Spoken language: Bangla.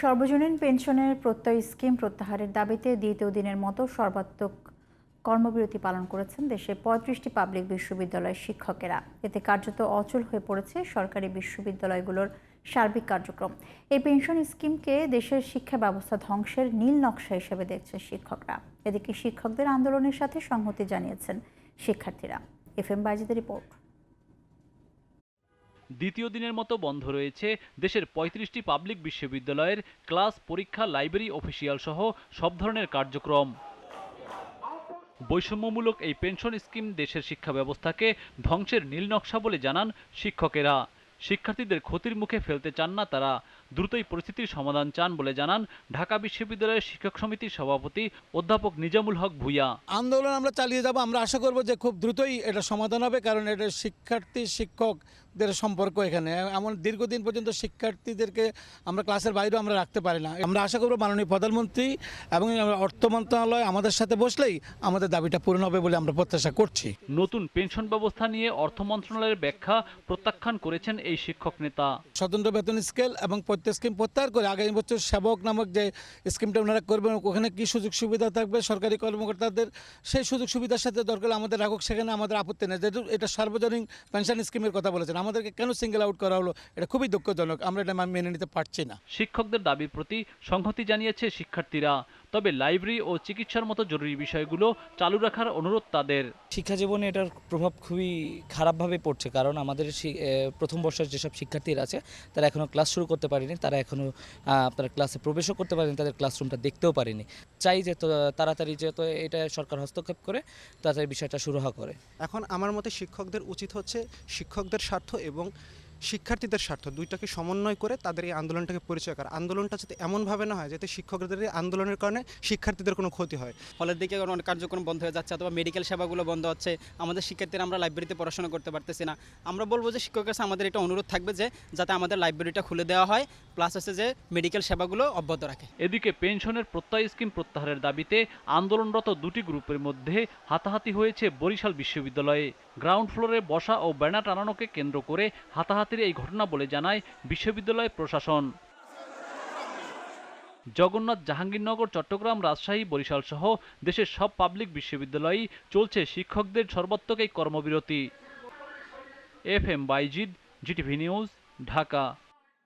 সর্বজনীন পেনশনের প্রত্যয় স্কিম প্রত্যাহারের দাবিতে দ্বিতীয় দিনের মতো সর্বাত্মক কর্মবিরতি পালন করেছেন দেশের পঁয়ত্রিশটি পাবলিক বিশ্ববিদ্যালয়ের শিক্ষকেরা। এতে কার্যত অচল হয়ে পড়েছে সরকারি বিশ্ববিদ্যালয়গুলোর সার্বিক কার্যক্রম। এই পেনশন স্কিমকে দেশের শিক্ষা ব্যবস্থা ধ্বংসের নীল নকশা হিসেবে দেখছে শিক্ষকরা। এদিকে শিক্ষকদের আন্দোলনের সাথে সংহতি জানিয়েছেন শিক্ষার্থীরা। এফ এম বাইজিদের রিপোর্ট। দ্বিতীয় দিনের মতো বন্ধ রয়েছে দেশের পঁয়ত্রিশটি পাবলিক বিশ্ববিদ্যালয়ের ক্লাস পরীক্ষা লাইব্রেরি অফিসিয়াল সহ সব ধরনের কার্যক্রম। বৈষম্যমূলক এই পেনশন স্কিম দেশের শিক্ষা ব্যবস্থাকে ধ্বংসের নীল নকশা বলে জানান শিক্ষকেরা। শিক্ষার্থীদের ক্ষতির মুখে ফেলতে চান না তারা। দ্রুতই পরিস্থিতির সমাধান চান বলে জানান ঢাকা বিশ্ববিদ্যালয়ের শিক্ষক সমিতির সভাপতি অধ্যাপক নিজামুল হক ভূঁইয়া। আন্দোলন আমরা চালিয়ে যাব আমরা আশা করব যে খুব দ্রুতই এটা সমাধান হবে কারণ এটা শিক্ষার্থী শিক্ষকদের সম্পর্ক এখানে। এমন দীর্ঘদিন পর্যন্ত শিক্ষার্থীদেরকে আমরা ক্লাসের বাইরেও আমরা রাখতে পারি না। আমরা আশা করব মাননীয় প্রধানমন্ত্রী এবং অর্থ মন্ত্রণালয় আমাদের সাথে বসলেই আমাদের দাবিটা পূরণ হবে বলে আমরা প্রত্যাশা করছি। নতুন পেনশন ব্যবস্থা নিয়ে অর্থ মন্ত্রণালয়ের ব্যাখ্যা প্রত্যাখ্যান করেছেন এই শিক্ষক নেতা। স্বতন্ত্র বেতন স্কেল এবং প্রত্যেক স্কিম প্রত্যাহার করে আগামী বছর সেবক নামক যে স্কিমটা ওনারা করবেন, ওখানে কী সুযোগ সুবিধা থাকবে? সরকারি কর্মকর্তাদের সেই সুযোগ সুবিধার সাথে দরকার আমাদের রাখুক, সেখানে আমাদের আপত্তি নেই। যেহেতু এটা সার্বজনীন পেনশন স্কিমের কথা বলেছেন, আমাদেরকে কেন সিঙ্গেল আউট করা হলো? এটা খুবই দুঃখজনক। আমরা এটা মেনে নিতে পারছি না। শিক্ষকদের দাবির প্রতি সংহতি জানিয়েছে শিক্ষার্থীরা। তবে লাইব্রেরি ও চিকিৎসার মতো জরুরি বিষয়গুলো চালু রাখার অনুরোধ তাদের। শিক্ষা জীবনে এটার প্রভাব খুবই খারাপভাবে পড়ছে কারণ আমাদের শি- প্রথম বর্ষের যেসব শিক্ষার্থীরা আছে তারা এখনও ক্লাস শুরু করতে পারেনি তারা এখনও আপনার ক্লাসে প্রবেশও করতে পারেনি তাদের ক্লাসরুমটা দেখতেও পারেনি। চাই যে তো তাড়াতাড়ি যে তো এটা সরকার হস্তক্ষেপ করে তাড়াতাড়ি বিষয়টা শুরু হওয়া করে। এখন আমার মতে শিক্ষকদের উচিত হচ্ছে শিক্ষকদের স্বার্থ এবং শিক্ষার্থীদের স্বার্থ, দুইটাকে সমন্বয় করে তাদের এই আন্দোলনটাকে পরিচয় করা। আন্দোলনটা যাতে এমনভাবে না হয়, যাতে শিক্ষকদের আন্দোলনের কারণে শিক্ষার্থীদের কোনো ক্ষতি হয়। ফলের দিকে অনেক কার্যক্রম বন্ধ হয়ে যাচ্ছে অথবা মেডিকেল সেবাগুলো বন্ধ হচ্ছে। আমাদের শিক্ষার্থীরা আমরা লাইব্রেরিতে পড়াশোনা করতে পারতেছি না। আমরা বলব যে শিক্ষকের কাছে আমাদের এটা অনুরোধ থাকবে যে, যাতে আমাদের লাইব্রেরিটা খুলে দেওয়া হয়। প্লাস হচ্ছে যে মেডিকেল সেবাগুলো অব্যাহত রাখে। এদিকে পেনশনের প্রত্যয় স্কিম প্রত্যাহারের দাবিতে আন্দোলনরত দুটি গ্রুপের মধ্যে হাতাহাতি হয়েছে বরিশাল বিশ্ববিদ্যালয়ে। গ্রাউন্ড ফ্লোরে বসা ও ব্যানার টানানোকে কেন্দ্র করে হাতাহাতির এই ঘটনা বলে জানায় বিশ্ববিদ্যালয় প্রশাসন। জগন্নাথ জাহাঙ্গীরনগর, চট্টগ্রাম, রাজশাহী, বরিশাল সহ দেশের সব পাবলিক বিশ্ববিদ্যালয়েই চলছে শিক্ষকদের সর্বাত্মক কর্মবিরতি। F M Bayezid, GTV news, Dhaka.